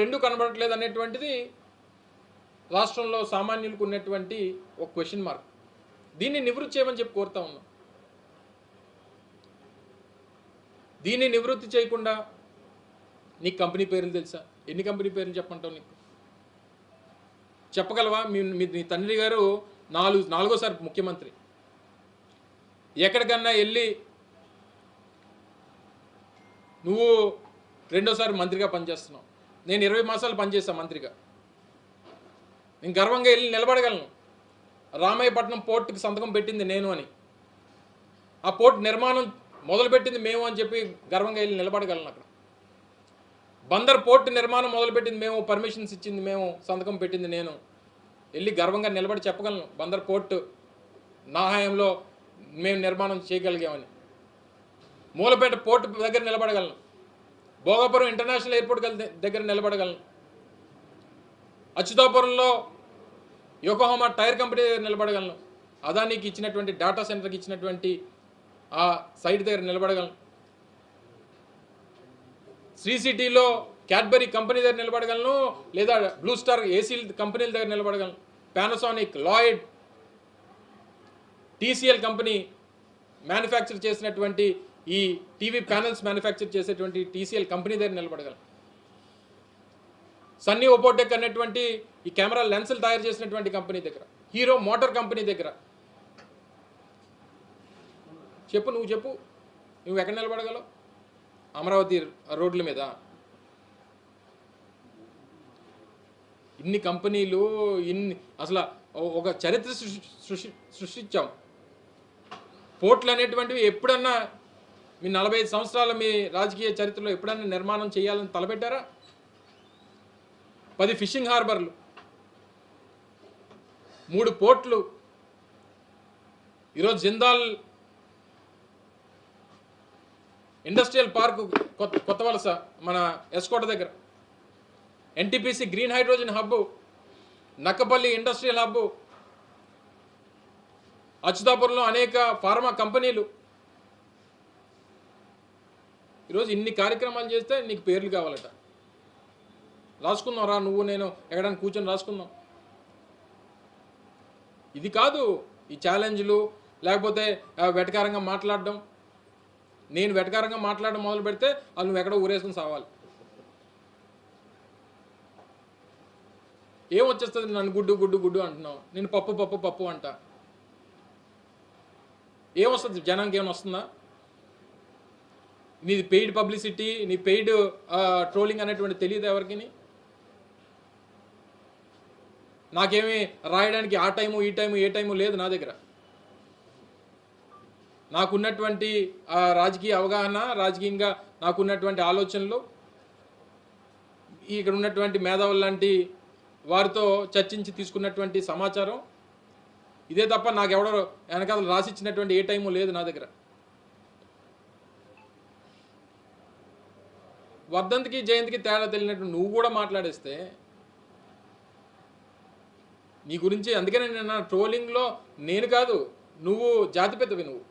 రెండు కనబడట్లేదు అనేటువంటిది రాష్ట్రంలో సామాన్యులకు ఉన్నటువంటి ఒక క్వశ్చన్ మార్క్ దీన్ని నివృత్తి చేయమని చెప్పి కోరుతా ఉన్నాం. దీన్ని నివృత్తి చేయకుండా నీకు కంపెనీ పేర్లు తెలుసా? ఎన్ని కంపెనీ పేర్లు చెప్పంటావు నీకు? చెప్పగలవా? మీ మీ తండ్రి గారు నాలుగు నాలుగోసారి ముఖ్యమంత్రి. ఎక్కడికన్నా వెళ్ళి నువ్వు రెండోసారి మంత్రిగా పనిచేస్తున్నావు. నేను ఇరవై మాసాలు పనిచేస్తాను మంత్రిగా. నేను గర్వంగా వెళ్ళి నిలబడగలను. రామాయపట్నం పోర్టుకి సంతకం పెట్టింది నేను అని. ఆ పోర్ట్ నిర్మాణం మొదలుపెట్టింది మేము అని చెప్పి గర్వంగా వెళ్ళి నిలబడగలను అక్కడ. బందర్ పోర్ట్ నిర్మాణం మొదలుపెట్టింది మేము పర్మిషన్స్ ఇచ్చింది మేము సంతకం పెట్టింది నేను. వెళ్ళి గర్వంగా నిలబడి చెప్పగలను బందర్ పోర్టు నా హయాంలో మేము నిర్మాణం చేయగలిగామని. మూలపేట పోర్టు దగ్గర నిలబడగలను. భోగాపురం ఇంటర్నేషనల్ ఎయిర్పోర్ట్ దగ్గర నిలబడగలను. అచ్యుతాపురంలో యోకోహోమా టైర్ కంపెనీ దగ్గర నిలబడగలను. అదానికి ఇచ్చినటువంటి డేటా సెంటర్కి ఇచ్చినటువంటి ఆ సైట్ దగ్గర నిలబడగలను. శ్రీ సిటీలో క్యాడ్బరీ కంపెనీ దగ్గర నిలబడగలను లేదా బ్లూ స్టార్ ఏసీ కంపెనీల దగ్గర నిలబడగలను. Panasonic Lloyd TCL company manufacture చేసినటువంటి ఈ టీవీ ప్యానల్స్ మ్యానుఫ్యాక్చర్ చేసేటువంటి టీసీఎల్ కంపెనీ దగ్గర నిలబడగలం. సన్నీ ఒపోటెక్ అనేటువంటి ఈ కెమెరా లెన్సులు తయారు చేసినటువంటి కంపెనీ దగ్గర హీరో మోటార్ కంపెనీ దగ్గర. చెప్పు నువ్వు చెప్పు. నువ్వు ఎక్కడ నిలబడగలవు? అమరావతి రోడ్ల మీద. ఇన్ని కంపెనీలు ఇన్ని అసలు ఒక చరిత్ర సృష్టి సృష్టి సృష్టించాం. పోర్ట్లు అనేటువంటివి ఎప్పుడన్నా మీ నలభై ఐదు సంవత్సరాల మీ రాజకీయ చరిత్రలో ఎప్పుడైనా నిర్మాణం చేయాలని తలపెట్టారా? పది ఫిషింగ్ హార్బర్లు మూడు పోర్ట్లు ఈరోజు జిందాల్ ఇండస్ట్రియల్ పార్కు కొత్త కొత్త వలస మన ఎస్కోట దగ్గర. NTPC green hydrogen hub Nakkapalli industrial hub అచ్యుతాపురంలో అనేక ఫార్మా కంపెనీలు ఈరోజు ఇన్ని కార్యక్రమాలు చేస్తే నీకు పేర్లు కావాలట. రాసుకుందాం రా నువ్వు నేను ఎక్కడానికి కూర్చొని రాసుకుందాం. ఇది కాదు ఈ ఛాలెంజ్లు లేకపోతే వెటకారంగా మాట్లాడడం. నేను వెటకారంగా మాట్లాడడం మొదలు పెడితే వాళ్ళు నువ్వు ఎక్కడో ఊరేసుకుని సావాలి. ఏం వచ్చేస్తుంది? నన్ను గుడ్డు గుడ్డు గుడ్డు అంటున్నావు. నేను పప్పు పప్పు పప్పు అంట. ఏం వస్తుంది? జనానికి ఏమైనా వస్తుందా? నీది పెయిడ్ పబ్లిసిటీ నీ పెయిడ్ ట్రోలింగ్ అనేటువంటి తెలియదు ఎవరికి నాకేమీ రాయడానికి ఆ టైము ఈ టైము ఏ టైము లేదు నా దగ్గర. నాకున్నటువంటి రాజకీయ అవగాహన రాజకీయంగా నాకున్నటువంటి ఆలోచనలు ఇక్కడ ఉన్నటువంటి మేధావులు లాంటి వారితో చర్చించి తీసుకున్నటువంటి సమాచారం. ఇదే తప్ప నాకెవడో వెనకాల రాసిచ్చినటువంటి ఏ టైము లేదు నా దగ్గర. వర్ధంతికి జయంతికి తేడా తెలియనట్టు నువ్వు కూడా మాట్లాడేస్తే నీ గురించి అందుకనే నేను ట్రోలింగ్లో నేను కాదు నువ్వు జాతిపెద్దవి నువ్వు.